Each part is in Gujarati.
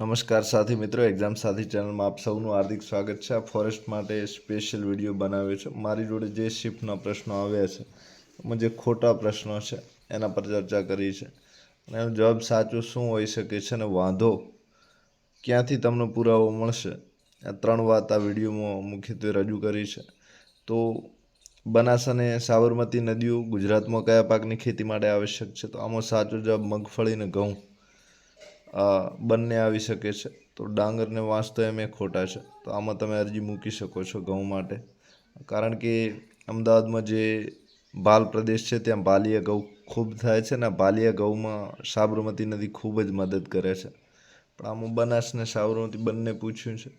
નમસ્કાર સાથી મિત્રો એક્ઝામ સાથી ચેનલમાં આપ સૌનું હાર્દિક સ્વાગત છે. આ ફોરેસ્ટ માટે સ્પેશિયલ વીડિયો બનાવ્યો છે. મારી જોડે જે શિફ્ટના પ્રશ્નો આવ્યા છે, એમાં જે ખોટા પ્રશ્નો છે, એના પર ચર્ચા કરી છે. અને એનો જવાબ સાચો શું હોઈ શકે છે અને વાંધો ક્યાંથી તમને પુરાવો મળશે? આ ત્રણ વાત આ વિડીયોમાં મુખ્યત્વે રજૂ કરી છે. તો બનાસ અને સાબરમતી નદીઓ ગુજરાતમાં કયા પાકની ખેતી માટે આવશ્યક છે? તો આમાં સાચો જવાબ મગફળી અને ઘઉં. બંને આવી શકે છે. તો ડાંગરને વાંસ તો એમ એ ખોટા છે. તો આમાં તમે અરજી મૂકી શકો છો ઘઉં માટે. કારણ કે અમદાવાદમાં જે ભાલ પ્રદેશ છે, ત્યાં બાલિયા ઘઉં ખૂબ થાય છે અને બાલિયા ઘઉંમાં સાબરમતી નદી ખૂબ જ મદદ કરે છે. પણ આમાં બનાસ ને સાબરમતી બંને પૂછ્યું છે.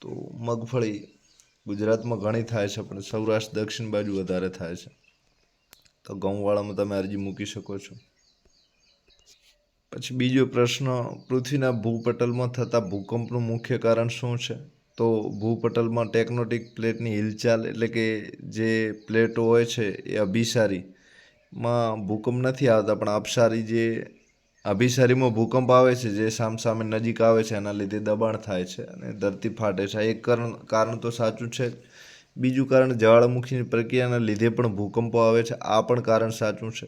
તો મગફળી ગુજરાતમાં ઘણી થાય છે, પણ સૌરાષ્ટ્ર દક્ષિણ બાજુ વધારે થાય છે. તો ઘઉંવાળામાં તમે અરજી મૂકી શકો છો. પછી બીજો પ્રશ્ન, પૃથ્વીના ભૂપટલમાં થતા ભૂકંપનું મુખ્ય કારણ શું છે? તો ભૂપટલમાં ટેકનોટિક પ્લેટની હિલચાલ એટલે કે જે પ્લેટો હોય છે એ અભિસારીમાં ભૂકંપ નથી આવતા, પણ અપસારી જે અભિસારીમાં ભૂકંપ આવે છે, જે સામસામે નજીક આવે છે, એના લીધે દબાણ થાય છે અને ધરતી ફાટે છે. એક કારણ કારણ તો સાચું છે બીજું કારણ, જ્વાળામુખીની પ્રક્રિયાના લીધે પણ ભૂકંપો આવે છે. આ પણ કારણ સાચું છે.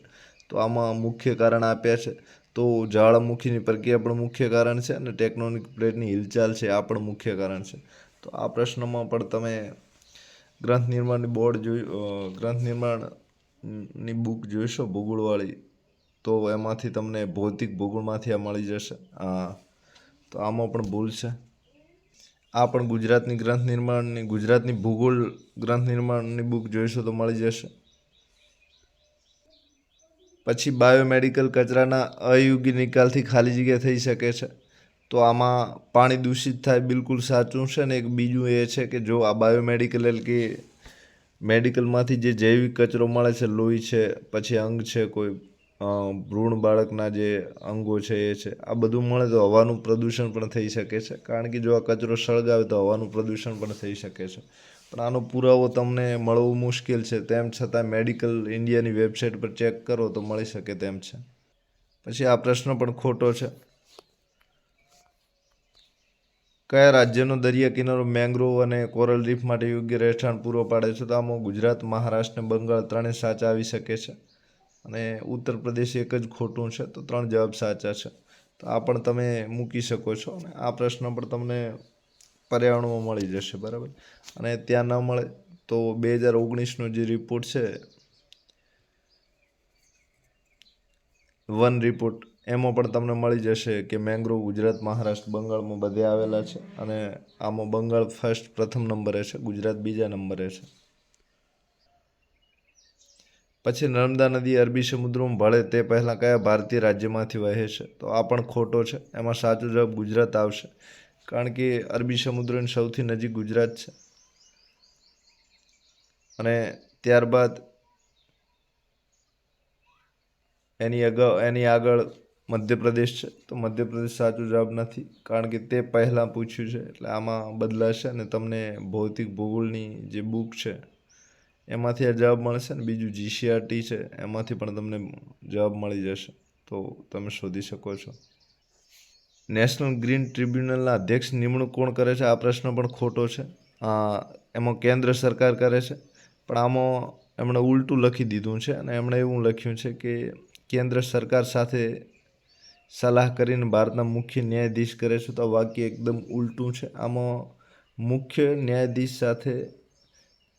તો આમાં મુખ્ય કારણ આપ્યા છે. તો જ્વાળામુખીની પ્રક્રિયા પણ મુખ્ય કારણ છે અને ટેકનોનિક પ્લેટની હિલચાલ છે, આ પણ મુખ્ય કારણ છે. તો આ પ્રશ્નમાં પણ તમે ગ્રંથ નિર્માણની બોર્ડ જોઈ ગ્રંથ નિર્માણની બુક જોઈશો ભૂગોળવાળી, તો એમાંથી તમને ભૌતિક ભૂગોળમાંથી આ મળી જશે. હા તો આમાં પણ ભૂલ છે. આ પણ ગુજરાતની ગ્રંથ નિર્માણની, ગુજરાતની ભૂગોળ ગ્રંથ નિર્માણની બુક જોઈશો તો મળી જશે. પછી બાયોમેડિકલ કચરાના અયોગ્ય નિકાલથી ખાલી જગ્યા થઈ શકે છે. તો આમાં પાણી દૂષિત થાય બિલકુલ સાચું છે ને એક બીજું એ છે કે જો આ બાયોમેડિકલ એટલે કે મેડિકલમાંથી જે જૈવિક કચરો મળે છે, લોહી છે, પછી અંગ છે, કોઈ ભ્રૂણ બાળકના જે અંગો છે એ છે, આ બધું મળે તો હવાનું પ્રદૂષણ પણ થઈ શકે છે. કારણ કે જો આ કચરો સળગાવે તો હવાનું પ્રદૂષણ પણ થઈ શકે છે. પણ આનો પુરાવો તમને મળવો મુશ્કેલ છે, તેમ છતાં મેડિકલ ઇન્ડિયાની વેબસાઇટ પર ચેક કરો તો મળી શકે તેમ છે. પછી આ પ્રશ્ન પણ ખોટો છે. કયા રાજ્યનો દરિયા કિનારો મેંગ્રોવ અને કોરલ રીફ માટે યોગ્ય રહેઠાણ પૂરો પાડે છે? તો આમાં ગુજરાત, મહારાષ્ટ્ર અને બંગાળ ત્રણેય સાચા આવી શકે છે અને ઉત્તર પ્રદેશ એક જ ખોટું છે, તો ત્રણ જવાબ સાચા છે. તો આ પણ તમે મૂકી શકો છો અને આ પ્રશ્ન પણ તમને પર્યાવરણમાં મળી જશે, બરાબર? અને ત્યાં ન મળે તો બે હજાર ઓગણીસનો જે રિપોર્ટ છે વન રિપોર્ટ એમાં પણ તમને મળી જશે કે મેંગ્રોવ ગુજરાત, મહારાષ્ટ્ર, બંગાળમાં બધે આવેલા છે અને આમાં બંગાળ ફર્સ્ટ પ્રથમ નંબરે છે, ગુજરાત બીજા નંબરે છે. પછી નર્મદા નદી, અરબી સમુદ્રમાં ભળે તે પહેલાં કયા ભારતીય રાજ્યમાંથી વહે છે? તો આ પણ ખોટો છે. એમાં સાચો જવાબ ગુજરાત આવશે. કારણ કે અરબી સમુદ્રની સૌથી નજીક ગુજરાત છે. અને ત્યારબાદ એની અગાઉ, એની આગળ મધ્યપ્રદેશ છે. તો મધ્યપ્રદેશ સાચો જવાબ નથી, કારણ કે તે પહેલાં પૂછ્યું છે. એટલે આમાં બદલાશે અને તમને ભૌતિક ભૂગોળની જે બુક છે, એમાંથી આ જવાબ મળશે ને બીજું જીસીઆરટી છે, એમાંથી પણ તમને જવાબ મળી જશે. તો તમે શોધી શકો છો. નેશનલ ગ્રીન ટ્રિબ્યુનલના અધ્યક્ષ નિમણૂક કોણ કરે છે? આ પ્રશ્ન પણ ખોટો છે. એમાં કેન્દ્ર સરકાર કરે છે. પણ આમાં એમણે ઉલટું લખી દીધું છે અને એમણે એવું લખ્યું છે કે કેન્દ્ર સરકાર સાથે સલાહ કરીને ભારતના મુખ્ય ન્યાયાધીશ કરે છે તો વાક્ય એકદમ ઉલટું છે. આમાં મુખ્ય ન્યાયાધીશ સાથે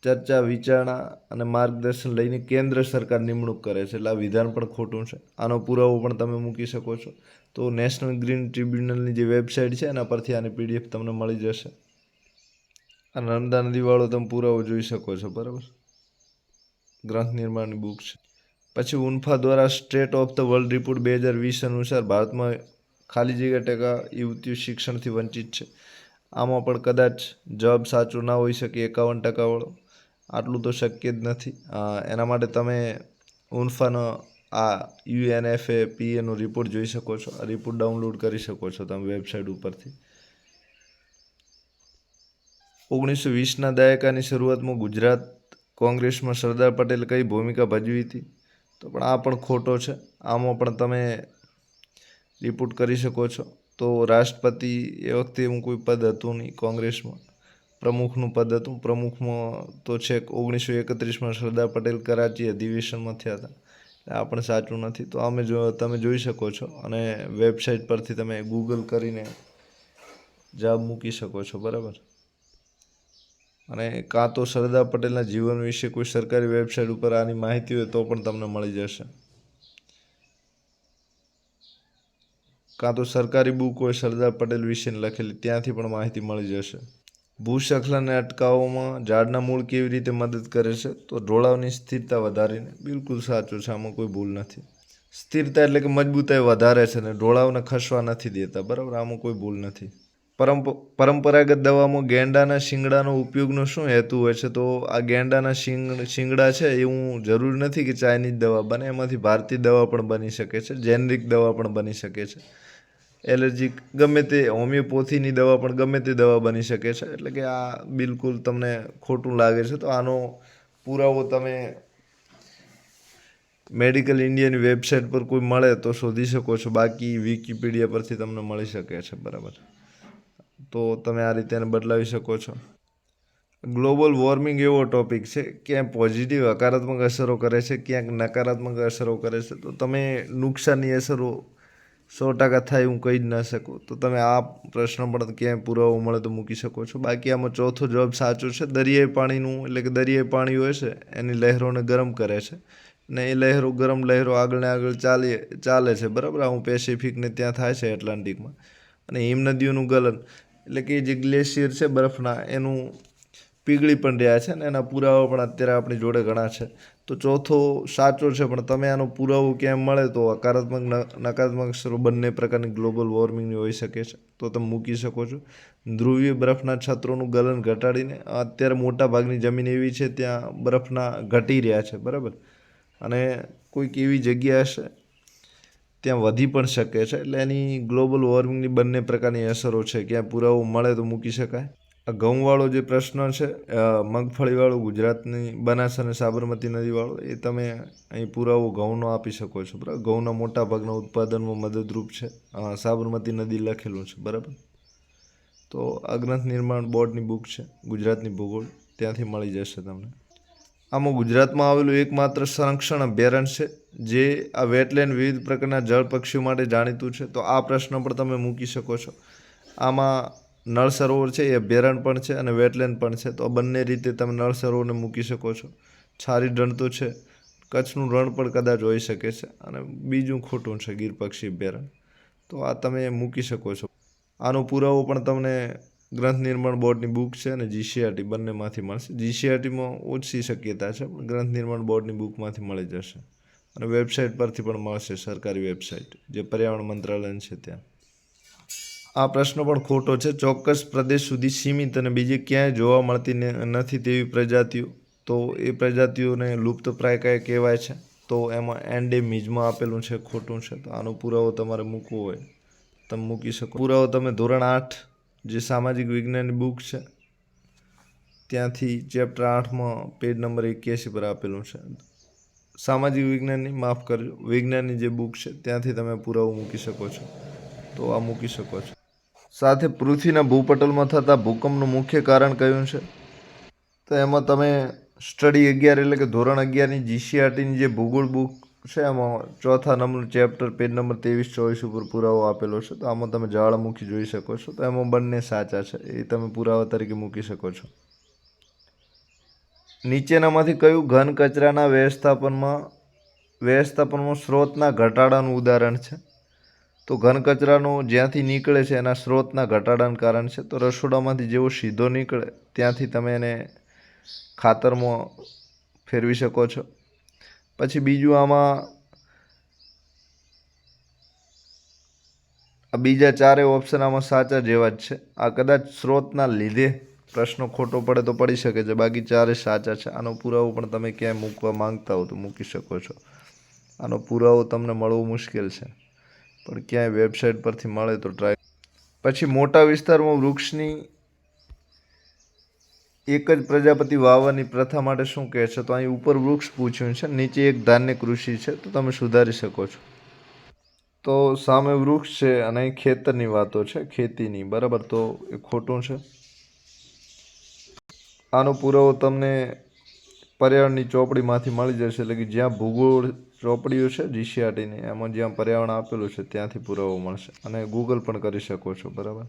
ચર્ચા, વિચારણા અને માર્ગદર્શન લઈને કેન્દ્ર સરકાર નિમણૂક કરે છે. એટલે આ વિધાન પણ ખોટું છે. આનો પુરાવો પણ તમે મૂકી શકો છો. તો નેશનલ ગ્રીન ટ્રિબ્યુનલની જે વેબસાઇટ છે, એના પરથી આની પીડીએફ તમને મળી જશે. આ નર્મદા નદીવાળો તમે પુરાવો જોઈ શકો છો, બરાબર? ગ્રંથ નિર્માણની બુક છે. પછી ઉન્ફા દ્વારા state of the world report બે હજાર વીસ અનુસાર ભારતમાં ખાલી જગ્યા ટકા યુવતીઓ શિક્ષણથી વંચિત છે. આમાં પણ કદાચ જવાબ સાચો ના હોઈ શકે, એકાવન ટકાવાળો આટલું તો શક્ય જ નથી. એના માટે તમે ઉન્ફાનો આ યુએનએફએ પીએનો રિપોર્ટ જોઈ શકો છો. આ રિપોર્ટ ડાઉનલોડ કરી શકો છો તમે વેબસાઇટ ઉપરથી. ઓગણીસો વીસના દાયકાની શરૂઆતમાં ગુજરાત કોંગ્રેસમાં સરદાર પટેલ કઈ ભૂમિકા ભજવી હતી? તો પણ આ પણ ખોટો છે. આમાં પણ તમે રિપોર્ટ કરી શકો છો. તો રાષ્ટ્રપતિ એ વખતે એવું કોઈ પદ હતું નહીં કોંગ્રેસમાં. પ્રમુખનું પદ હતું. પ્રમુખમાં તો છેક ઓગણીસો એકત્રીસમાં સરદાર પટેલ કરાચી અધિવેશનમાં થયા હતા. આ પણ સાચું નથી. તો અમે જો તમે જોઈ શકો છો. અને વેબસાઇટ પરથી તમે ગૂગલ કરીને જવાબ મૂકી શકો છો. બરાબર? અને કાં તો સરદાર પટેલના જીવન વિશે કોઈ સરકારી વેબસાઇટ ઉપર આની માહિતી હોય તો પણ તમને મળી જશે. કાં તો સરકારી બુક હોય સરદાર પટેલ વિશેની લખેલી, ત્યાંથી પણ માહિતી મળી જશે. ભૂસ્ખલનને અટકાવવામાં ઝાડના મૂળ કેવી રીતે મદદ કરે છે, તો ઢોળાવની સ્થિરતા વધારીને બિલકુલ સાચું છે, આમાં કોઈ ભૂલ નથી. સ્થિરતા એટલે કે મજબૂતાઈ વધારે છે ને ઢોળાવને ખસવા નથી દેતા, બરાબર? આમાં કોઈ ભૂલ નથી. પરંપ પરંપરાગત દવામાં ગેંડાના શિંગડાનો ઉપયોગનો શું હેતુ હોય છે? તો આ ગેંડાના શિંગ, શિંગડા છે એવું જરૂરી નથી કે ચાઇનીઝ દવા બને, એમાંથી ભારતીય દવા પણ બની શકે છે, જેનરિક દવા પણ બની શકે છે. એલર્જી ગમે તે હોમિયોપોથીની દવા પણ ગમે તે દવા બની શકે છે. એટલે કે આ બિલકુલ તમને ખોટું લાગે છે. તો આનો પુરાવો તમે મેડિકલ ઇન્ડિયાની વેબસાઇટ પર કોઈ મળે તો શોધી શકો છો. બાકી વિકીપીડિયા પરથી તમને મળી શકે છે. બરાબર. તો તમે આ રીતે એને બદલાવી શકો છો. ગ્લોબલ વોર્મિંગ એવો ટોપિક છે ક્યાંક પોઝિટિવ હકારાત્મક અસરો કરે છે, ક્યાંક નકારાત્મક અસરો કરે છે. તો તમે નુકસાનની અસરો સો ટકા થાય હું કહી જ ના શકું. તો તમે આ પ્રશ્ન પણ ક્યાંય પુરાવો મળે તો મૂકી શકો છો. બાકી આમાં ચોથો જવાબ સાચો છે. દરિયાઈ પાણીનું, એટલે કે દરિયાઈ પાણી હોય છે, એની લહેરોને ગરમ કરે છે. ને એ લહેરો, ગરમ લહેરો આગળ ને આગળ ચાલીએ ચાલે છે. બરાબર? હું પેસિફિકને ત્યાં થાય છે એટલાન્ટિકમાં અને હિમનદીઓનું ગલન, એટલે કે જે ગ્લેશિયર છે બરફના, એનું પીગળી પણ રહ્યા છે અને એના પુરાવા પણ અત્યારે આપણી જોડે ઘણા છે. તો ચોથો સાચો છે, પણ તમે આનો પુરાવો ક્યાંય મળે તો હકારાત્મક નકારાત્મક અસરો બંને પ્રકારની ગ્લોબલ વોર્મિંગની હોઈ શકે છે. તો તમે મૂકી શકો છો. ધ્રુવીય બરફના છત્રોનું ગલન ઘટાડીને અત્યારે મોટા ભાગની જમીન એવી છે, ત્યાં બરફના ઘટી રહ્યા છે, બરાબર? અને કોઈક એવી જગ્યા હશે, ત્યાં વધી પણ શકે છે. એટલે એની ગ્લોબલ વોર્મિંગની બંને પ્રકારની અસરો છે. ક્યાં પુરાવો મળે તો મૂકી શકાય. ઘઉંવાળો જે પ્રશ્ન છે મગફળીવાળો ગુજરાતની બનાસ અને સાબરમતી નદીવાળો, એ તમે અહીં પુરાવો ઘઉંનો આપી શકો છો, બરાબર? ઘઉંના મોટા ભાગના ઉત્પાદનમાં મદદરૂપ છે. સાબરમતી નદી લખેલું છે, બરાબર? તો આ ગ્રંથ નિર્માણ બોર્ડની બુક છે, ગુજરાતની ભૂગોળ, ત્યાંથી મળી જશે તમને. આમાં ગુજરાતમાં આવેલું એકમાત્ર સંરક્ષણ અભયારણ્ય છે, જે આ વેટલેન્ડ વિવિધ પ્રકારના જળ પક્ષીઓ માટે જાણીતું છે. તો આ પ્રશ્ન પણ તમે મૂકી શકો છો. આમાં નળ સરોવર છે, એ અભયારણ્ય પણ છે અને વેટલેન્ડ પણ છે. તો બંને રીતે તમે નળ સરોવરને મૂકી શકો છો. છારી રણ તો છે. કચ્છનું રણ પણ કદાચ હોઈ શકે છે અને બીજું ખોટું છે ગીર પક્ષી અભયારણ્ય તો આ તમે મૂકી શકો છો. આનો પુરાવો પણ તમને ગ્રંથ નિર્માણ બોર્ડની બુક છે અને જીસીઆરટી બંનેમાંથી મળશે. જીસીઆરટીમાં ઓછી શક્યતા છે, પણ ગ્રંથ નિર્માણ બોર્ડની બુકમાંથી મળી જશે. અને વેબસાઇટ પરથી પણ મળશે, સરકારી વેબસાઇટ, જે પર્યાવરણ મંત્રાલય છે ત્યાં. આ પ્રશ્ન પણ ખોટો છે. ચોક્કસ પ્રદેશ સુધી સીમિત અને બીજી ક્યાંય જોવા મળતી નથી તેવી પ્રજાતિઓ. તો એ પ્રજાતિઓને લુપ્તપ્રાય કયા કહેવાય છે? તો એમાં એન્ડેમિઝમાં આપેલું છે, ખોટું છે. તો આનો પુરાવો તમારે મૂકવો હોય. તમે મૂકી શકો. પુરાવો તમે ધોરણ આઠ, જે સામાજિક વિજ્ઞાનની બુક છે, ત્યાંથી ચેપ્ટર આઠમાં પેજ નંબર એક્યાસી પર આપેલું છે. સામાજિક વિજ્ઞાનની માફ કરજો. વિજ્ઞાનની જે બુક છે, ત્યાંથી તમે પુરાવો મૂકી શકો છો. તો આ મૂકી શકો છો. સાથે પૃથ્વીના ભૂપટલમાં થતા ભૂકંપનું મુખ્ય કારણ કયું છે? તો એમાં તમે સ્ટડી અગિયાર એટલે કે ધોરણ અગિયારની જીસીઆરટીની જે ભૂગોળ બુક છે, એમાં ચોથા નંબર ચેપ્ટર, પેજ નંબર ત્રેવીસ, ચોવીસ ઉપર પુરાવો આપેલો છે. તો આમાં તમે જ્વાળામુખી જોઈ શકો છો. તો એમાં બંને સાચા છે. એ તમે પુરાવા તરીકે મૂકી શકો છો. નીચેનામાંથી કયું ઘન કચરાના વ્યવસ્થાપનમાં વ્યવસ્થાપનમાં સ્ત્રોતના ઘટાડાનું ઉદાહરણ છે? તો ઘન કચરાનો જ્યાંથી નીકળે છે એના સ્ત્રોતના ઘટાડાનું કારણ છે, તો રસોડામાંથી જેવો સીધો નીકળે ત્યાંથી તમે એને ખાતરમાં ફેરવી શકો છો. પછી બીજું આમાં આ બીજા ચારે ઓપ્શન આમાં સાચા જેવા જ છે. આ કદાચ સ્ત્રોતના લીધે પ્રશ્નો ખોટો પડે તો પડી શકે છે, બાકી ચારે સાચા છે. આનો પુરાવો પણ તમે ક્યાંય મૂકવા માંગતા હો તો મૂકી શકો છો. આનો પુરાવો તમને મળવો મુશ્કેલ છે. પણ ક્યાંય વેબસાઇટ પરથી મળે તો ટ્રાય પછી મોટા વિસ્તારમાં વૃક્ષની એક જ પ્રજાપતિ વાવવાની પ્રથા માટે શું કહે છે? તો અહીં ઉપર વૃક્ષ પૂછ્યું છે, નીચે એક ધાન્ય કૃષિ છે, તો તમે સુધારી શકો છો. તો સામે વૃક્ષ છે અને અહીં ખેતરની વાતો છે, ખેતીની. બરાબર? તો એ ખોટું છે. આનો પુરાવો તમને પર્યાવરણની ચોપડીમાંથી મળી જશે, એટલે કે જ્યાં ભૂગોળ ચોપડીઓ છે જીસીઆરટીની એમાં જ્યાં પર્યાવરણ આપેલું છે, ત્યાંથી પુરાવો મળશે. અને ગૂગલ પણ કરી શકો છો, બરાબર?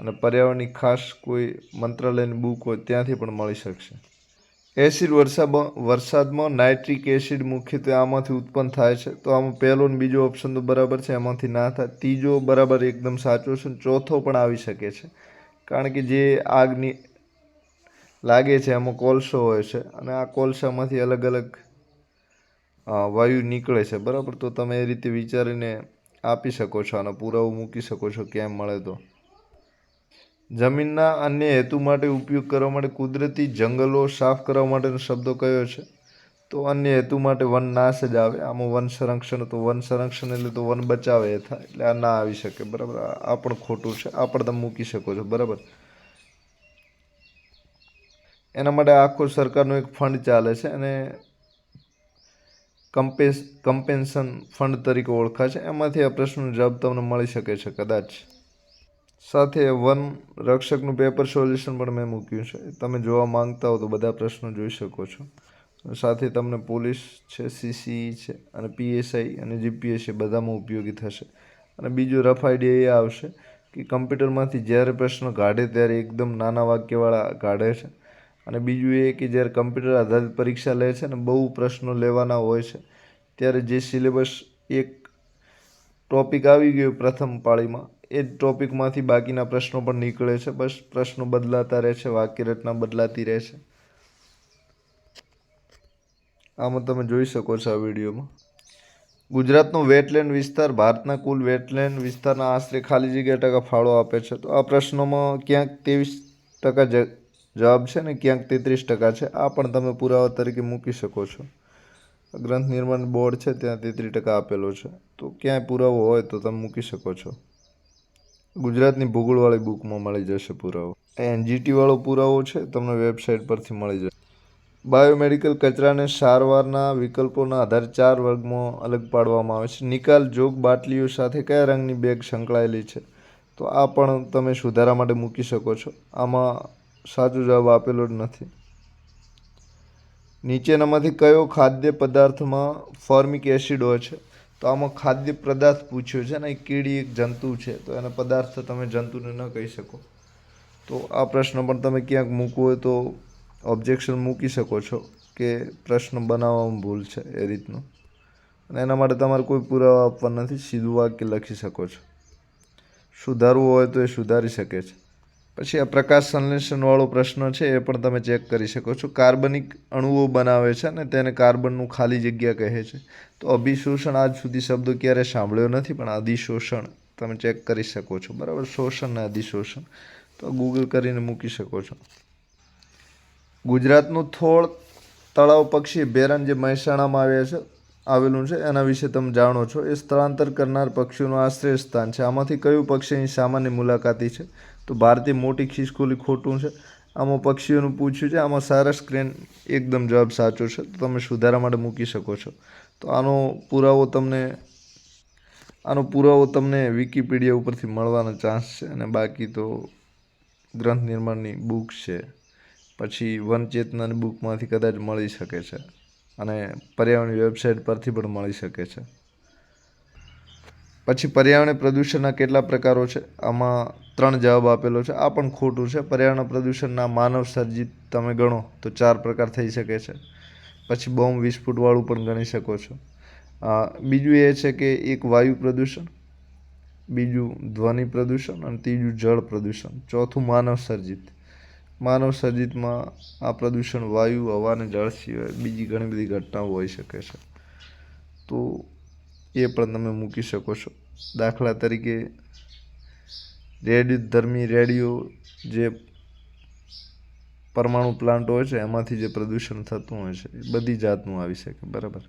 અને પર્યાવરણની ખાસ કોઈ મંત્રાલયની બુક હોય, ત્યાંથી પણ મળી શકશે. એસિડ વરસાદમાં વરસાદમાં નાઇટ્રિક એસિડ મુખ્યત્વે આમાંથી ઉત્પન્ન થાય છે. તો આમાં પહેલો ને બીજો ઓપ્શન તો બરાબર છે, એમાંથી ના થાય. ત્રીજો બરાબર એકદમ સાચો છે અને ચોથો પણ આવી શકે છે. કારણ કે જે આગની લાગે છે, એમાં કોલસો હોય છે. અને આ કોલસામાંથી અલગ અલગ વાયુ નીકળે છે. બરાબર? તો તમે એ રીતે વિચારીને આપી શકો છો આનો પુરાવો મૂકી શકો છો કેમ મળે તો. જમીનના અન્ય હેતુ માટે ઉપયોગ કરવા માટે કુદરતી જંગલો સાફ કરવા માટેનો શબ્દો કયો છે? તો અન્ય હેતુ માટે વન નાશ જ આવે. આમાં વન સંરક્ષણ તો વન સંરક્ષણ એટલે તો વન બચાવે એ થાય. એટલે આ ના આવી શકે. બરાબર? આ આ પણ ખોટું છે. આ પણ તમે મૂકી શકો છો. બરાબર? એના માટે આખો સરકારનો એક ફંડ ચાલે છે અને કમ્પેસ કમ્પેન્શન ફંડ તરીકે ઓળખાય છે. એમાંથી આ પ્રશ્નનો જવાબ તમને મળી શકે છે કદાચ. સાથે વન રક્ષકનું પેપર સોલ્યુશન પણ મેં મૂક્યું છે. તમે જોવા માંગતા હો તો બધા પ્રશ્નો જોઈ શકો છો. સાથે તમને પોલીસ છે સીસીઈ છે અને પીએસઆઈ અને જીપીએસસી બધામાં ઉપયોગી થશે. અને બીજું રફ આઈડિયા એ આવશે કે કમ્પ્યુટરમાંથી જ્યારે પ્રશ્ન કાઢે ત્યારે એકદમ નાના વાક્યવાળા કાઢે છે. અને બીજું એ કે જ્યારે કમ્પ્યુટર આધારિત પરીક્ષા લે છે ને બહુ પ્રશ્નો લેવાના હોય છે, ત્યારે જે સિલેબસ એક ટોપિક આવી ગયો પ્રથમ પાળીમાં, એ જ ટોપિકમાંથી બાકીના પ્રશ્નો પણ નીકળે છે. બસ પ્રશ્નો બદલાતા રહે છે, વાક્ય રચના બદલાતી રહે છે. આમાં તમે જોઈ શકો છો આ વિડીયોમાં. ગુજરાતનો વેટલેન્ડ વિસ્તાર ભારતના કુલ વેટલેન્ડ વિસ્તારના આશરે ખાલી જગ્યા ટકા ફાળો આપે છે. તો આ પ્રશ્નોમાં ક્યાંક ત્રેવીસ ટકા જવાબ છે ને, ક્યાંક તેત્રીસ ટકા છે. આ પણ તમે પુરાવા તરીકે મૂકી શકો છો. ગ્રંથ નિર્માણ બોર્ડ છે, ત્યાં તેત્રીસ ટકા આપેલો છે. તો ક્યાંય પુરાવો હોય તો તમે મૂકી શકો છો. ગુજરાતની ભૂગોળવાળી બુકમાં મળી જશે પુરાવો. એનજીટીવાળો પુરાવો છે, તમને વેબસાઇટ પરથી મળી જશે. બાયોમેડિકલ કચરાને સારવારના વિકલ્પોના આધારે ચાર વર્ગમાં અલગ પાડવામાં આવે છે. નિકાલ જોગ બાટલીઓ સાથે કયા રંગની બેગ સંકળાયેલી છે? તો આ પણ તમે સુધારા માટે મૂકી શકો છો. આમાં સાચો જવાબ આપેલો જ નથી. નીચેનામાંથી કયો ખાદ્ય પદાર્થમાં ફોર્મિક એસિડ હોય છે? તો આમાં ખાદ્ય પદાર્થ પૂછ્યો છે ને, એ કીડી એક જંતુ છે, તો એને પદાર્થ તમે જંતુને ન કહી શકો. તો આ પ્રશ્ન પણ તમે ક્યાંક મૂકવો હોય તો ઓબ્જેક્શન મૂકી શકો છો કે પ્રશ્ન બનાવવામાં ભૂલ છે એ રીતનું. અને એના માટે તમારે કોઈ પુરાવા આપવા નથી, સીધું વાક્ય લખી શકો છો. સુધારવું હોય તો એ સુધારી શકે છે. પછી આ પ્રકાશ સંશ્લેષણવાળો પ્રશ્ન છે, એ પણ તમે ચેક કરી શકો છો. કાર્બનિક અણુઓ બનાવે છે અને તેને કાર્બનનું ખાલી જગ્યા કહે છે. તો અભિશોષણ આજ સુધી શબ્દો ક્યારે સાંભળ્યો નથી, પણ અધિશોષણ તમે ચેક કરી શકો છો. બરાબર? શોષણ ને અધિશોષણ તો ગૂગલ કરીને મૂકી શકો છો. ગુજરાતનું થોળ તળાવ પક્ષી અભયારણ્ય જે મહેસાણામાં આવ્યા છે, આવેલું છે, એના વિશે તમે જાણો છો. એ સ્થળાંતર કરનાર પક્ષીઓનું આશ્રય સ્થાન છે. આમાંથી કયું પક્ષી અહીં સામાન્ય મુલાકાતી છે? તો ભારતીય મોટી ખિસકોલી ખોટું છે. આમાં પક્ષીઓનું પૂછ્યું છે, આમાં સારસ ક્રેન એકદમ જવાબ સાચો છે. તો તમે સુધારા માટે મૂકી શકો છો. તો આનો પુરાવો તમને, આનો પુરાવો તમને વિકીપીડિયા ઉપરથી મળવાનો ચાન્સ છે અને બાકી તો ગ્રંથ નિર્માણની બુક છે. પછી વનચેતનાની બુકમાંથી કદાચ મળી શકે છે અને પર્યાવરણ વેબસાઇટ પરથી પણ મળી શકે છે. પછી પર્યાવરણીય પ્રદૂષણના કેટલા પ્રકારો છે? આમાં ત્રણ જવાબ આપેલો છે. આ પણ ખોટું છે. પર્યાવરણ પ્રદૂષણના માનવ સર્જિત તમે ગણો તો ચાર પ્રકાર થઈ શકે છે. પછી બોમ્બ વિસ્ફોટવાળું પણ ગણી શકો છો. બીજું એ છે કે એક વાયુ પ્રદૂષણ, બીજું ધ્વનિ પ્રદૂષણ અને ત્રીજું જળ પ્રદૂષણ. ચોથું માનવ સર્જિત. માનવ સર્જિતમાં આ પ્રદૂષણ વાયુ, હવા અને જળ સિવાય બીજી ઘણી બધી ઘટનાઓ હોઈ શકે છે. તો એ પણ તમે મૂકી શકો છો. દાખલા તરીકે રેડિયો ધર્મી રેડિયો જે પરમાણુ પ્લાન્ટ હોય છે, એમાંથી જે પ્રદૂષણ થતું હોય છે, એ બધી જાતનું આવી શકે, બરાબર?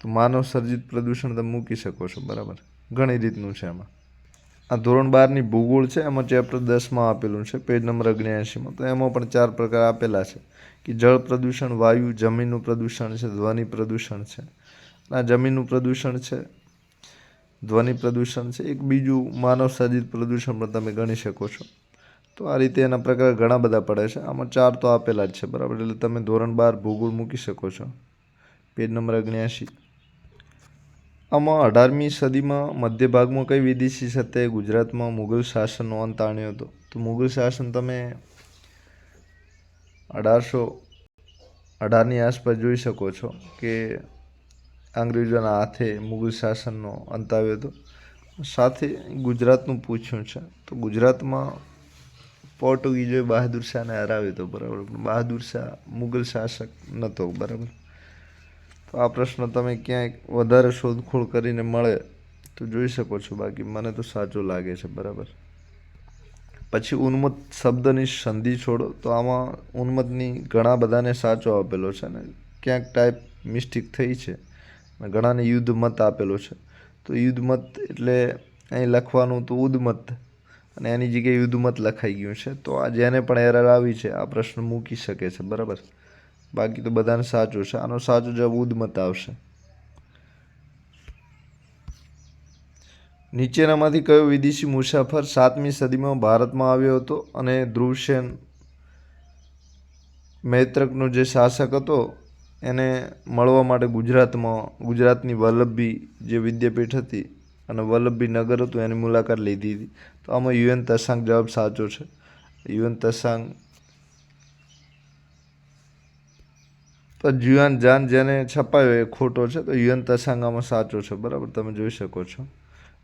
તો માનવ સર્જિત પ્રદૂષણ તમે મૂકી શકો છો, બરાબર? ઘણી રીતનું છે એમાં. આ ધોરણ બારની ભૂગોળ છે, એમાં ચેપ્ટર દસમાં આપેલું છે, પેજ નંબર ઓગણ્યાએંશીમાં તો એમાં પણ ચાર પ્રકાર આપેલા છે, કે જળ પ્રદૂષણ, વાયુ, જમીનનું પ્રદૂષણ છે, ધ્વનિ પ્રદૂષણ છે. આ જમીનનું પ્રદૂષણ છે, ધ્વનિ પ્રદૂષણ છે, એક બીજું માનવ સર્જિત પ્રદૂષણ પણ તમે ગણી શકો છો. તો આ રીતે એના પ્રકાર ઘણા બધા પડે છે. આમાં ચાર તો આપેલા જ છે, બરાબર? એટલે તમે ધોરણ બાર ભૂગોળ મૂકી શકો છો. પેજ નંબર અગ્યાસી. આમાં અઢારમી સદીમાં મધ્ય ભાગમાં કઈ વિદેશી સત્તાએ ગુજરાતમાં મુઘલ શાસનનો અંત આણ્યો હતો. તો મુઘલ શાસન તમે અઢારસો અઢારની આસપાસ જોઈ શકો છો કે અંગ્રેજોના હાથે મુઘલ શાસનનો અંત આવ્યો હતો. સાથે ગુજરાતનું પૂછ્યું છે, તો ગુજરાતમાં પોર્ટુગીઝોએ બહાદુર શાહને હરાવ્યો હતો, બરાબર? બહાદુર શાહ મુઘલ શાસક નહોતો, બરાબર? તો આ પ્રશ્ન તમે ક્યાંક વધારે શોધખોળ કરીને મળે તો જોઈ શકો છો, બાકી મને તો સાચો લાગે છે, બરાબર? પછી ઉન્મત્ત શબ્દની સંધિ છોડો, તો આમાં ઉન્મતની ઘણા બધાને સાચો આપેલો છે ને ક્યાંક ટાઈપ મિસ્ટેક થઈ છે. ઘણાને યુદ્ધ મત આપેલો છે. તો યુદ્ધ મત એટલે અહીં લખવાનું તો ઉદમત અને એની જગ્યાએ યુદ્ધ મત લખાઈ ગયું છે. તો આ જેને પણ એરર આવી છે, આ પ્રશ્ન મૂકી શકે છે. બરાબર? બાકી તો બધાને સાચું છે. આનો સાચો જવાબ ઉદમત આવશે. નીચેનામાંથી કયો વિદેશી મુસાફર સાતમી સદીમાં ભારતમાં આવ્યો હતો અને ધ્રુવસેન મૈત્રકનો જે શાસક હતો એને મળવા માટે ગુજરાતમાં, ગુજરાતની વલ્લભી જે વિદ્યાપીઠ હતી અને વલ્લભી નગર હતું, એની મુલાકાત લીધી હતી. તો આમાં યુએન તસાંગ જવાબ સાચો છે. યુએન તસાંગ તો જુઆન જાન જેને છપાયો એ ખોટો છે, તો યુએન તસાંગ આમાં સાચો છે. બરાબર? તમે જોઈ શકો છો.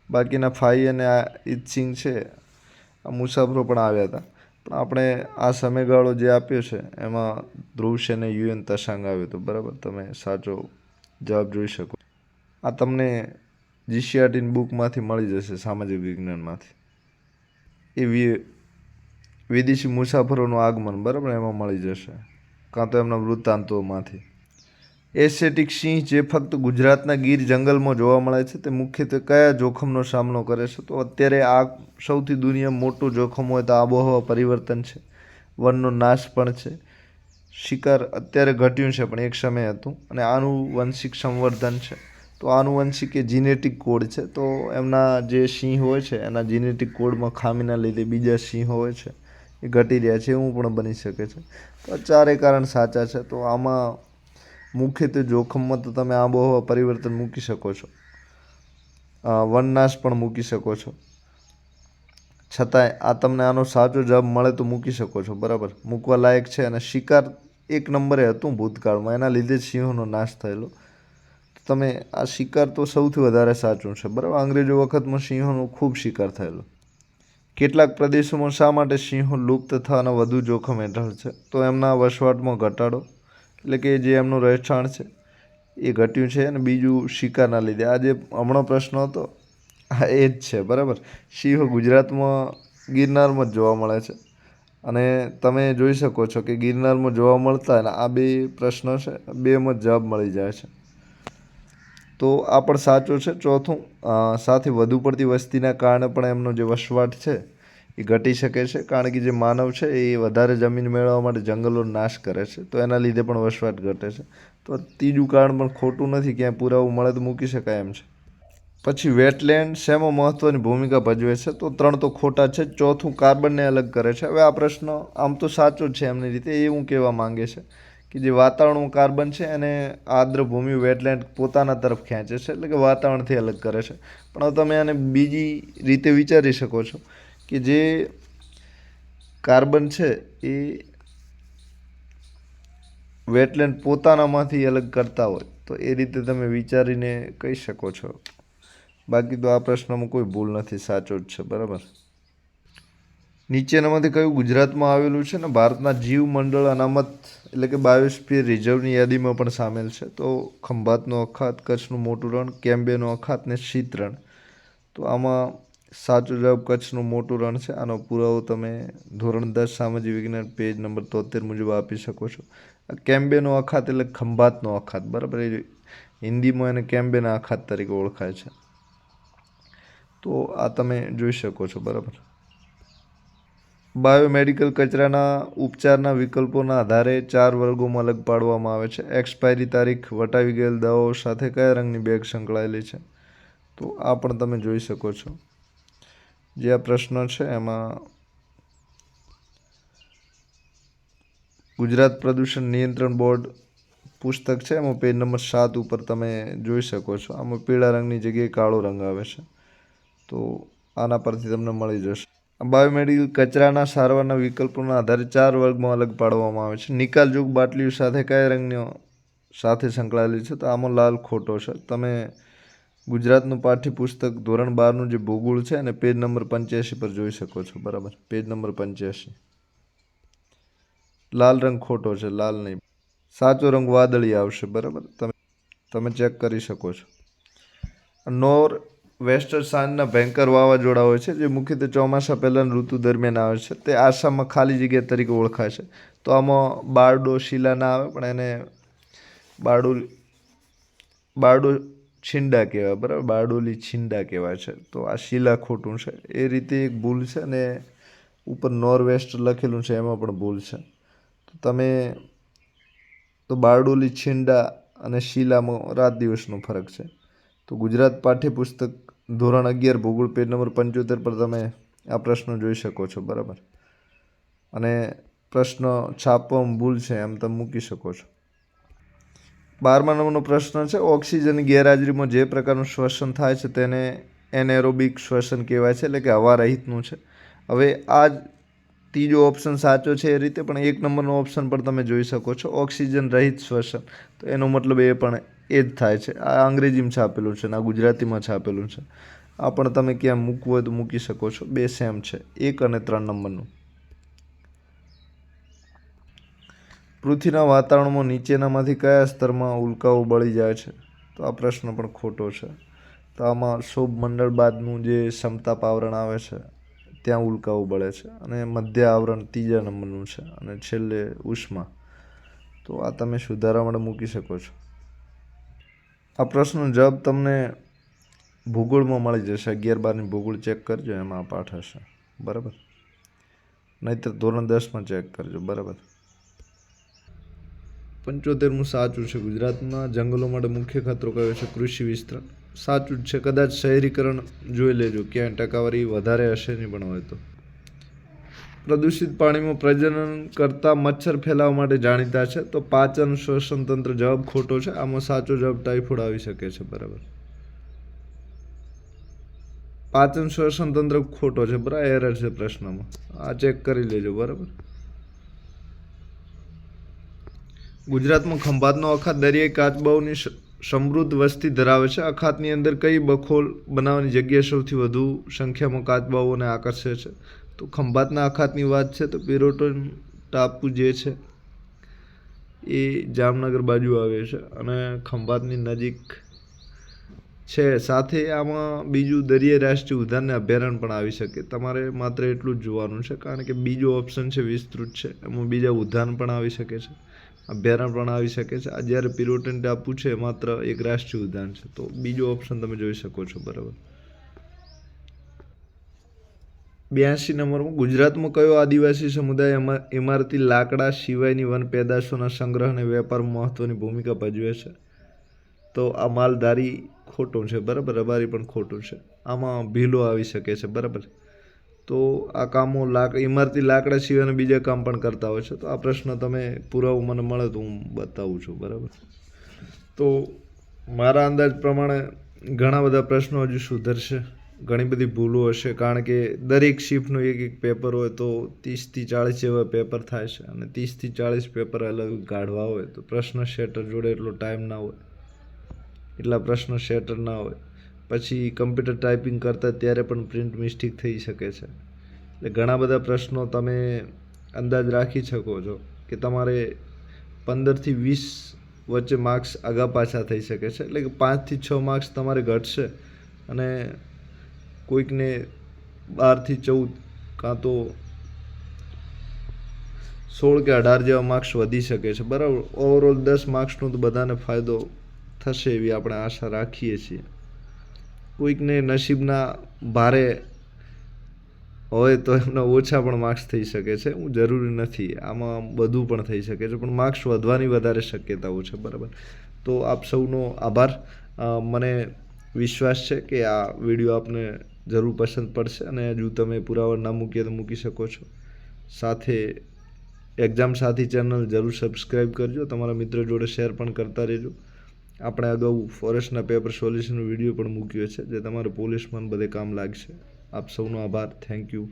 બાકીના ફાઈ અને આ ઇત્સિંગ છે, આ મુસાફરો પણ આવ્યા હતા. પણ આપણે આ સમયગાળો જે આપ્યો છે, એમાં ધ્રુવસેને યુએન તસાંગ આવ્યો હતો, બરાબર? તમે સાચો જવાબ જોઈ શકો. આ તમને જીસીઆરટીની બુકમાંથી મળી જશે, સામાજિક વિજ્ઞાનમાંથી. એ વિદેશી મુસાફરોનું આગમન, બરાબર? એમાં મળી જશે. કાં તો એમના વૃત્તાંતોમાંથી. એશિયાટિક સિંહ જે ફક્ત ગુજરાતના ગીર જંગલમાં જોવા મળે છે, તે મુખ્યત્વે કયા જોખમનો સામનો કરે છે? તો અત્યારે આ સૌથી દુનિયા મોટું જોખમ હોય તો આબોહવા પરિવર્તન છે, વનનો નાશ પણ છે, શિકાર અત્યારે ઘટ્યું છે પણ એક સમય હતું, અને આનુવંશિક સંવર્ધન છે. તો આનુવંશિક એ જીનેટિક કોડ છે, તો એમના જે સિંહ હોય છે, એના જીનેટિક કોડમાં ખામીના લીધે બીજા સિંહ હોય છે, એ ઘટી રહ્યા છે, એવું પણ બની શકે છે. તો ચારે કારણ સાચા છે, તો આમાં મુખ્યત્વે જોખમમાં તો તમે આબોહવા પરિવર્તન મૂકી શકો છો. વનનાશ પણ મૂકી શકો છો. છતાંય આ તમને આનો સાચો જવાબ મળે તો મૂકી શકો છો, બરાબર? મૂકવા લાયક છે અને શિકાર એક નંબરે હતું ભૂતકાળમાં, એના લીધે સિંહોનો નાશ થયેલો. તમે આ શિકાર તો સૌથી વધારે સાચું છે, બરાબર? અંગ્રેજો વખતમાં સિંહોનો ખૂબ શિકાર થયેલો. કેટલાક પ્રદેશોમાં શા માટે સિંહો લુપ્ત થવાના વધુ જોખમ હેઠળ છે? તો એમના વસવાટમાં ઘટાડો એટલે કે જે એમનું રહેઠાણ છે, એ ઘટ્યું છે અને બીજું શિકારના લીધે. આ જે હમણો પ્રશ્ન હતો આ એ જ છે, બરાબર? સિંહો ગુજરાતમાં ગિરનારમાં જ જોવા મળે છે. અને તમે જોઈ શકો છો કે ગિરનારમાં જોવા મળતા અને આ બે પ્રશ્નો છે, બેમાં જ જવાબ મળી જાય છે. તો આ પણ સાચું છે. ચોથું સાથે વધુ પડતી વસ્તીના કારણે પણ એમનો જે વસવાટ છે એ ઘટી શકે છે. કારણ કે જે માનવ છે એ વધારે જમીન મેળવવા માટે જંગલોનો નાશ કરે છે. તો એના લીધે પણ વસવાટ ઘટે છે. તો ત્રીજું કારણ પણ ખોટું નથી ક્યાંય પુરાવું મળે તો મૂકી શકાય એમ છે. પછી વેટલેન્ડ શેમાં મહત્ત્વની ભૂમિકા ભજવે છે? તો ત્રણ તો ખોટા છે. ચોથું કાર્બનને અલગ કરે છે. હવે આ પ્રશ્ન આમ તો સાચો છે એમની રીતે. એ હું કહેવા માંગે છે કે જે વાતાવરણનું કાર્બન છે એને આદ્રભૂમિ વેટલેન્ડ પોતાના તરફ ખેંચે છે. એટલે કે વાતાવરણથી અલગ કરે છે. પણ હવે તમે આને બીજી રીતે વિચારી શકો છો. કે જે કાર્બન છે એ વેટલેન્ડ પોતાનામાંથી અલગ કરતા હોય, તો એ રીતે તમે વિચારીને કહી શકો છો. બાકી તો આ પ્રશ્નમાં કોઈ ભૂલ નથી, સાચો જ છે, બરાબર? નીચેનામાંથી કયું ગુજરાતમાં આવેલું છે ને, ભારતના જીવ મંડળ અનામત એટલે કે બાયોસ્ફિયર રિઝર્વની યાદીમાં પણ સામેલ છે. તો ખંભાતનો અખાત, કચ્છનું મોટું રણ, કેમ્બેનો અખાત ને શીત રણ તો આમાં સાચો જવાબ કચ્છનું મોટું રણ છે. આનો પુરાવો તમે ધોરણ દસ સામાજિક વિજ્ઞાન પેજ નંબર તોતેર મુજબ આપી શકો છો. કેમ્બેનો અખાત એટલે ખંભાતનો અખાત બરાબર? એ હિન્દીમાં એને કેમ્બેના અખાત તરીકે ઓળખાય છે. તો આ તમે જોઈ શકો છો, બરાબર? બાયોમેડિકલ કચરાના ઉપચારના વિકલ્પોના આધારે ચાર વર્ગોમાં અલગ પાડવામાં આવે છે. એક્સપાયરી તારીખ, વટાવી ગયેલ દવાઓ સાથે કયા રંગની બેગ સંકળાયેલી છે? તો આ પણ તમે જોઈ શકો છો. જે આ પ્રશ્ન છે એમાં ગુજરાત પ્રદૂષણ નિયંત્રણ બોર્ડ પુસ્તક છે, એમાં પેજ નંબર સાત ઉપર તમે જોઈ શકો છો. આમાં પીળા રંગની જગ્યાએ કાળો રંગ આવે છે. તો આના પરથી તમને મળી જશે. બાયોમેડિકલ કચરાના સારવારના વિકલ્પોના આધારે ચાર વર્ગમાં અલગ પાડવામાં આવે છે. નિકાલયુગ બાટલીઓ સાથે કયા રંગનો સાથે સંકળાયેલી છે. તો આમાં લાલ ખોટો છે. તમે ગુજરાતનું પાઠ્યપુસ્તક ધોરણ બારનું જે ભૂગોળ છે અને પેજ નંબર પંચ્યાસી પર જોઈ શકો છો. બરાબર? પેજ નંબર પંચ્યાસી. લાલ રંગ ખોટો છે, લાલ નહીં. સાચો રંગ વાદળી આવશે. બરાબર? તમે તમે ચેક કરી શકો છો. નોર વેસ્ટર્ન સાંજના ભયંકર વાવાઝોડા હોય છે, જે મુખ્યત્વે ચોમાસા પહેલાંની ઋતુ દરમિયાન આવે છે. તે આસામમાં ખાલી જગ્યા તરીકે ઓળખાય છે. તો આમાં બારડો શિલા ના આવે, પણ એને બારડો બારડો છીંડા કહેવાય, બરાબર? બારડોલી છીંડા કહેવાય છે. તો આ શિલા ખોટું છે. એ રીતે એક ભૂલ છે અને ઉપર નોર્વેસ્ટ લખેલું છે, એમાં પણ ભૂલ છે. તો તમે, તો બારડોલી છીંડા અને શિલામાં રાત દિવસનો ફરક છે. તો ગુજરાત પાઠ્યપુસ્તક ધોરણ અગિયાર, ભૂગોળ પેજ નંબર પંચોતેર પર તમે આ પ્રશ્ન જોઈ શકો છો, બરાબર? અને પ્રશ્ન છાપવામાં ભૂલ છે, એમ તમે મૂકી શકો છો. બારમા નંબરનો પ્રશ્ન છે ઓક્સિજનની ગેરહાજરીમાં જે પ્રકારનું શ્વસન થાય છે તેને એનએરોબિક શ્વસન કહેવાય છે, એટલે કે હવા રહિતનું છે. હવે આ ત્રીજો ઓપ્શન સાચો છે એ રીતે, પણ એક નંબરનો ઓપ્શન પણ તમે જોઈ શકો છો, ઓક્સિજન રહિત શ્વસન. તો એનો મતલબ એ પણ એ જ થાય છે. આ અંગ્રેજીમાં છાપેલું છે ને આ ગુજરાતીમાં છાપેલું છે. આ પણ તમે ક્યાં મૂકવું હોય તો મૂકી શકો છો. બે સેમ છે, એક અને ત્રણ નંબરનું. પૃથ્વીના વાતાવરણમાં નીચેનામાંથી કયા સ્તરમાં ઉલ્કાઓ બળી જાય છે? તો આ પ્રશ્ન પણ ખોટો છે. તો આમાં શોભ મંડળ બાદનું જે સમતાપ આવરણ આવે છે, ત્યાં ઉલ્કાઓ બળે છે અને મધ્ય આવરણ ત્રીજા નંબરનું છે અને છેલ્લે ઉષ્મા. તો આ તમે સુધારા માટે મૂકી શકો છો. આ પ્રશ્નનો જવાબ તમને ભૂગોળમાં મળી જશે. અગિયાર બારની ભૂગોળ ચેક કરજો, એમાં આ પાઠ હશે. બરાબર? નહીંતર ધોરણ દસમાં ચેક કરજો. બરાબર? પંચોતેરમું સાચું છે ગુજરાતના જંગલો માટે મુખ્ય ખતરો કયો છે? કૃષિ વિસ્તરણ. સાચું જ છે. કદાચ શહેરીકરણ જોઈ લેજો. ક્યાંય ટકાવારી વધારે હશે નહીં પણ હોય તો. પ્રદૂષિત પાણીમાં પ્રજનન કરતા મચ્છર ફેલાવવા માટે જાણીતા છે. તો પાચન શ્વસન તંત્ર જવાબ ખોટો છે. આમાં સાચો જવાબ ટાઇફોઇડ આવી શકે છે. બરાબર. પાચન શ્વસન તંત્ર ખોટો છે. બરાબર. એરર છે પ્રશ્નમાં. આ ચેક કરી લેજો. બરાબર. ગુજરાતમાં ખંભાતનો અખાત દરિયાઈ કાચબાઓની સમૃદ્ધ વસ્તી ધરાવે છે. અખાતની અંદર કઈ બખોલ બનાવવાની જગ્યા સૌથી વધુ સંખ્યામાં કાચબાઓને આકર્ષે છે? તો ખંભાતના અખાતની વાત છે તો પિરોટન ટાપુ જે છે, એ જામનગર બાજુ આવે છે અને ખંભાતની નજીક છે. સાથે આમાં બીજું દરિયાઈ રાષ્ટ્રીય ઉદ્યાનને અભયારણ્ય પણ આવી શકે. તમારે માત્ર એટલું જ જોવાનું છે કારણ કે બીજો ઓપ્શન છે વિસ્તૃત છે. એમાં બીજા ઉદ્યાન પણ આવી શકે છે. અભયારણ્ય પણ આવી શકે છે. આ જ્યારે પિરોટન ટાપુ છે માત્ર એક રાષ્ટ્રીય ઉદ્યાન છે. તો બીજો ઓપ્શન તમે જોઈ શકો છો, બરાબર. બ્યાસી નંબરમાં, ગુજરાતમાં કયો આદિવાસી સમુદાય ઇમારતી લાકડા સિવાયની વન પેદાશોના સંગ્રહ અને વેપારમાં મહત્વની ભૂમિકા ભજવે છે? તો આ માલધારી ખોટું છે, બરાબર? રબારી પણ ખોટું છે. આમાં ભીલો આવી શકે છે, બરાબર? તો આ કામો લાક ઇમારતી લાકડા સિવાયના બીજા કામ પણ કરતા હોય છે. તો આ પ્રશ્ન તમે પુરાવો મને મળે તો હું બતાવું છું, બરાબર? તો મારા અંદાજ પ્રમાણે ઘણા બધા પ્રશ્નો હજુ સુધરશે. ઘણી બધી ભૂલો હશે, કારણ કે દરેક શિફ્ટનું એક એક પેપર હોય તો ત્રીસથી ચાળીસ જેવા પેપર થાય છે અને ત્રીસથી ચાળીસ પેપર અલગ કાઢવા હોય તો પ્રશ્ન સેટર જોડે એટલો ટાઈમ ના હોય. એટલા પ્રશ્ન સેટર ના હોય. પછી કમ્પ્યુટર ટાઈપિંગ કરતા ત્યારે પણ પ્રિન્ટ મિસ્ટેક થઈ શકે છે. એટલે ઘણા બધા પ્રશ્નો તમે અંદાજ રાખી શકો છો કે તમારે પંદરથી વીસ વચ્ચે માર્ક્સ આગા પાછા થઈ શકે છે. એટલે કે પાંચથી છ માર્ક્સ તમારે ઘટશે અને કોઈકને બારથી ચૌદ કાં તો સોળ કે અઢાર જેવા માર્ક્સ વધી શકે છે. બરાબર? ઓવરઓલ દસ માર્ક્સનો તો બધાને ફાયદો થશે એવી આપણે આશા રાખીએ છીએ. કોઈકને નસીબના ભારે હોય તો એમના ઓછા પણ માર્ક્સ થઈ શકે છે. હું જરૂરી નથી, આમાં બધું પણ થઈ શકે છે, પણ માર્ક્સ વધવાની વધારે શક્યતાઓ છે, બરાબર. તો આપ સૌનો આભાર. મને વિશ્વાસ છે કે આ વીડિયો આપને જરૂર પસંદ પડશે અને હજુ તમે પુરાવા ના મૂકીએ તો મૂકી શકો છો. સાથે એક્ઝામ સાથી ચેનલ જરૂર સબસ્ક્રાઈબ કરજો. તમારા મિત્રો જોડે શેર પણ કરતા રહેજો. આપણે અગાઉ ફોરેસ્ટના પેપર સોલ્યુશનનો વીડિયો પણ મૂક્યો છે, જે તમારે પોલીસમાં બધે કામ લાગશે. આપ સૌનો આભાર. Thank you